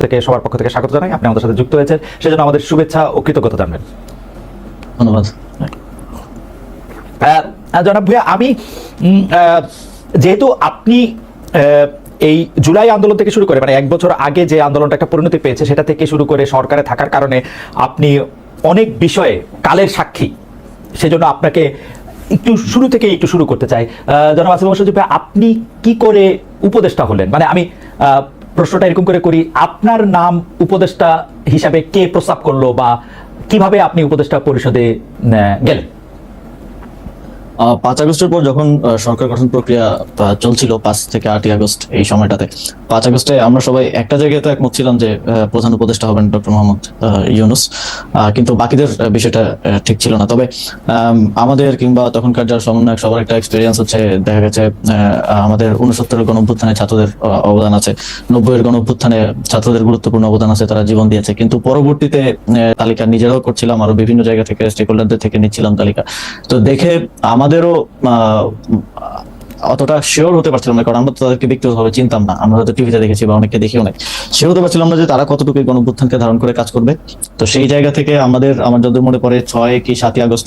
থেকে সবার পক্ষ থেকে স্বাগত জানাই। আপনি আমাদের সাথে যুক্ত হয়েছেন। সেজন্য আমাদের শুভেচ্ছা ও কৃতজ্ঞতা জানবেন। ধন্যবাদ। আহ, আহ, জনাব ভূয়া আমি যেহেতু আপনি এই জুলাই আন্দোলন থেকে শুরু করে মানে এক বছর আগে যে আন্দোলনটা একটা পরিণতি পেয়েছে সেটা থেকে শুরু করে সরকারে থাকার কারণে আপনি অনেক বিষয়ে কালের সাক্ষী। সেজন্য আপনাকে একটু শুরু থেকে একটু শুরু করতে চাই। আহ, জনাব আসিফ আপনি কি করে উপদেষ্টা হলেন? মানে আমি আহ, প্রশ্নটা এরকম করে করি, আপনার নাম উপদেষ্টা হিসাবে কে প্রস্তাব করল বা কীভাবে আপনি উপদেষ্টা পরিষদে গেলেন? পাঁচ আগস্টের পর যখন সরকার গঠন প্রক্রিয়া চলছিল পাঁচ থেকে আটই আগস্ট এই সময়টাতে, পাঁচ আগস্টে আমরা সবাই একটা জায়গায় তো একমত ছিলাম যে প্রধান উপদেষ্টা হবেন ডক্টর মোহাম্মদ ইউনুস। কিন্তু বাকিদের বিষয়টা ঠিক ছিল না। তবে আমাদের কিংবা তখনকার যারা সমন্বয়ক, সবার একটা এক্সপিরিয়েন্স হচ্ছে, দেখা গেছে আমাদের উনসত্তরের গণ অভ্যুত্থানে ছাত্রদের অবদান আছে। নব্বইয়ের গণ অভ্যুত্থানে ছাত্রদের গুরুত্বপূর্ণ অবদান আছে, তারা জীবন দিয়েছে। কিন্তু পরবর্তীতে তালিকা নিজেরাও করছিলাম, আরও বিভিন্ন জায়গা থেকে স্টেক হোল্ডারদের থেকে নিচ্ছিলাম তালিকা। তো দেখে আমাদেরও অতটা শিওর হতে পারছিলাম না, কারণ আমরা তো তাদেরকে ব্যক্তিগতভাবে চিনতাম না। আমরা হয়তো টিভিতে দেখেছি বা অনেককে দেখি অনেক শিওর হতে পারছিলাম না যে তারা কতটুকু গণ ধারণ করে কাজ করবে। তো সেই জায়গা থেকে আমাদের, আমার যদি মনে পড়ে, ছয় কি সাতই আগস্ট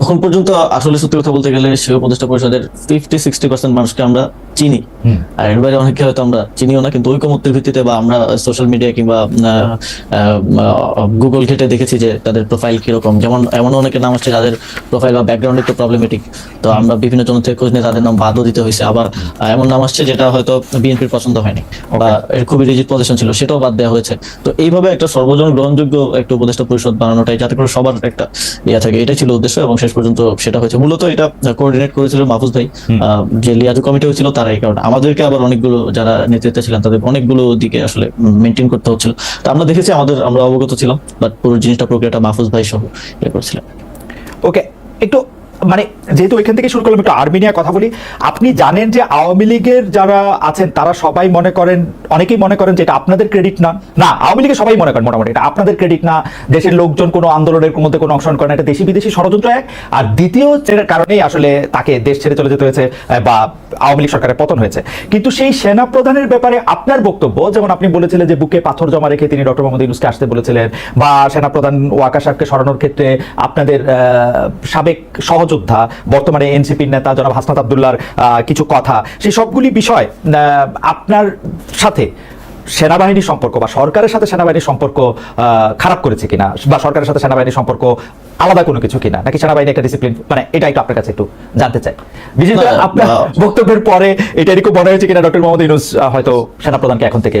এখন পর্যন্ত আসলে সত্যি কথা বলতে গেলে সে উপদেষ্টা পরিষদের ফিফটি সিক্সটি পার্সেন্ট মানুষকে আমরা চিনি। আর এর বাইরে অনেকে হয়তো আমরা চিনিও না কিন্তু ঐকমত্যের ভিত্তিতে বা আমরা সোশ্যাল মিডিয়া কিংবা গুগল ঘেটে দেখেছি যে তাদের প্রোফাইল কীরকম। যেমন এমন অনেকের নাম আসছে যাদের প্রোফাইল বা ব্যাকগ্রাউন্ড একটু প্রবলেমেটিক তো আমরা বিভিন্ন জন থেকে খোঁজ নিয়ে তাদের নাম বাদও দিতে হয়েছে। আবার এমন নাম আসছে যেটা হয়তো বিএনপির পছন্দ হয়নি বা এর খুবই রিজিট পজিশন ছিল সেটাও বাদ দেওয়া হয়েছে। তো এইভাবে একটা সর্বজন গ্রহণযোগ্য একটা উপদেষ্টা পরিষদ বানানোটাই যাতে করে সবার একটা ইয়া থাকে এটাই ছিল উদ্দেশ্য এবং শেষ পর্যন্ত সেটা হয়েছে। মূলত এটা কোঅর্ডিনেট করেছিল মাহফুজ ভাই। যে লিয়াজু কমিটি হয়েছিল তারাই কারণ আমাদেরকে আবার অনেকগুলো যারা নেতৃত্বে ছিলেন তাদের অনেকগুলো দিকে আসলে মেনটেন করতে হচ্ছিল। তা আমরা দেখেছি আমাদের আমরা অবগত ছিলাম বাট পুরো জিনিসটা প্রক্রিয়াটা মাহফুজ ভাই সহ এটা করছিলেন। ওকে একটু মানে যেহেতু এখান থেকে শুরু করলাম একটু আর্মি নিয়ে কথা বলি, আপনি জানেন যে আওয়ামী লীগের যারা আছেন, তারা সবাই মনে করেন, অনেকেই মনে করেন যে এটা আপনাদের ক্রেডিট না। না, আওয়ামী লীগের সবাই মনে করেন মোটামুটি, এটা আপনাদের ক্রেডিট না। দেশের লোকজন কোনো আন্দোলনের মধ্যে কোনো অংশগ্রহণ করে না, এটা দেশি বিদেশি ষড়যন্ত্র এক। আর দ্বিতীয় যেটার কারণেই আসলে তাকে দেশ ছেড়ে চলে যেতে হয়েছে বা আওয়ামী লীগ সরকারের পতন হয়েছে। কিন্তু সেই সেনা প্রধানের ব্যাপারে আপনার বক্তব্য, যেমন আপনি বলেছিলেন যে বুকে পাথর জমা রেখে তিনি ডক্টর মোহাম্মদ ইউনুসকে আসতে বলেছিলেন, বা সেনা প্রধান ওয়াকা সাহেবকে সরানোর ক্ষেত্রে আপনাদের সাবেক সাবেক সহযোদ্ধা বর্তমানে এনসিপির নেতা জনাব হাসনাত আবদুল্লার কিছু কথা। সেই সবগুলি বিষয় আপনার সাথে সেনাবাহিনীর সম্পর্ক বা সরকারের সাথে সেনাবাহিনীর সম্পর্ক খারাপ করেছে কিনা? বা সরকারের সাথে সেনাবাহিনীর সম্পর্ক আলাদা কোনো কিছু কিনা? নাকি সেনাবাহিনী একটা ডিসিপ্লিন মানে এটা একটু আপনার কাছে একটু জানতে চাই। বিশেষ করে আপনার বক্তব্যের পরে এটা এরকম মনে হয়েছে কিনা? ডক্টর মোহাম্মদ ইউনুস হয়তো সেনাপ্রধানকে এখন থেকে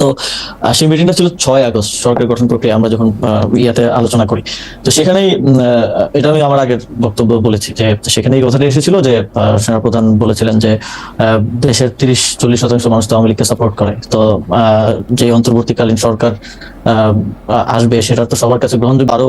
তো সেই মিটিংটা ছিল ছয় আগস্ট, সরকার গঠন প্রক্রিয়া আমরা যখন ইয়াতে আলোচনা করি। তো সেখানেই এটা আমি আমার আগের বক্তব্য বলেছি যে সেখানে এই কথাটা এসেছিল যে সেনাপ্রধান বলেছিলেন যে দেশের তিরিশ, চল্লিশ শতাংশ মানুষ তো আওয়ামী লীগকে সাপোর্ট করে। তো যে অন্তর্বর্তীকালীন সরকার আসবে সেটা তো সবার কাছে গ্রহণযোগ্য। আরও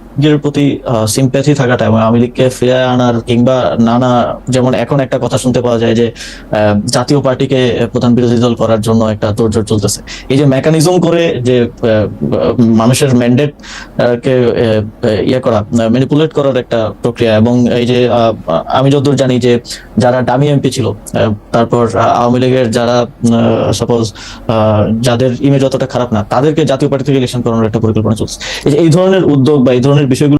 লীগের প্রতি সিম্প্যাথি থাকাটা এবং আওয়ামী লীগকে ফিরে আনার কিংবা নানা, যেমন এখন একটা কথা শুনতে পাওয়া যায় যে জাতীয় পার্টিকে প্রধান বিরোধী দল করার জন্য একটা তোড়জোড় চলতেছে। এই যে মেকানিজম করে যে মানুষের ম্যান্ডেট কে ইয়ে করা ম্যানিপুলেট করার একটা প্রক্রিয়া এবং এই যে আমি যতদূর জানি যে, যারা ডামি এমপি ছিল তারপর আওয়ামী লীগের যারা সাপোজ যাদের ইমেজ অতটা খারাপ না, তাদেরকে জাতীয় পার্টি থেকে ইলেকশন করানোর একটা পরিকল্পনা চলছে। এই ধরনের উদ্যোগ বা এই ধরনের বিষয়গুলো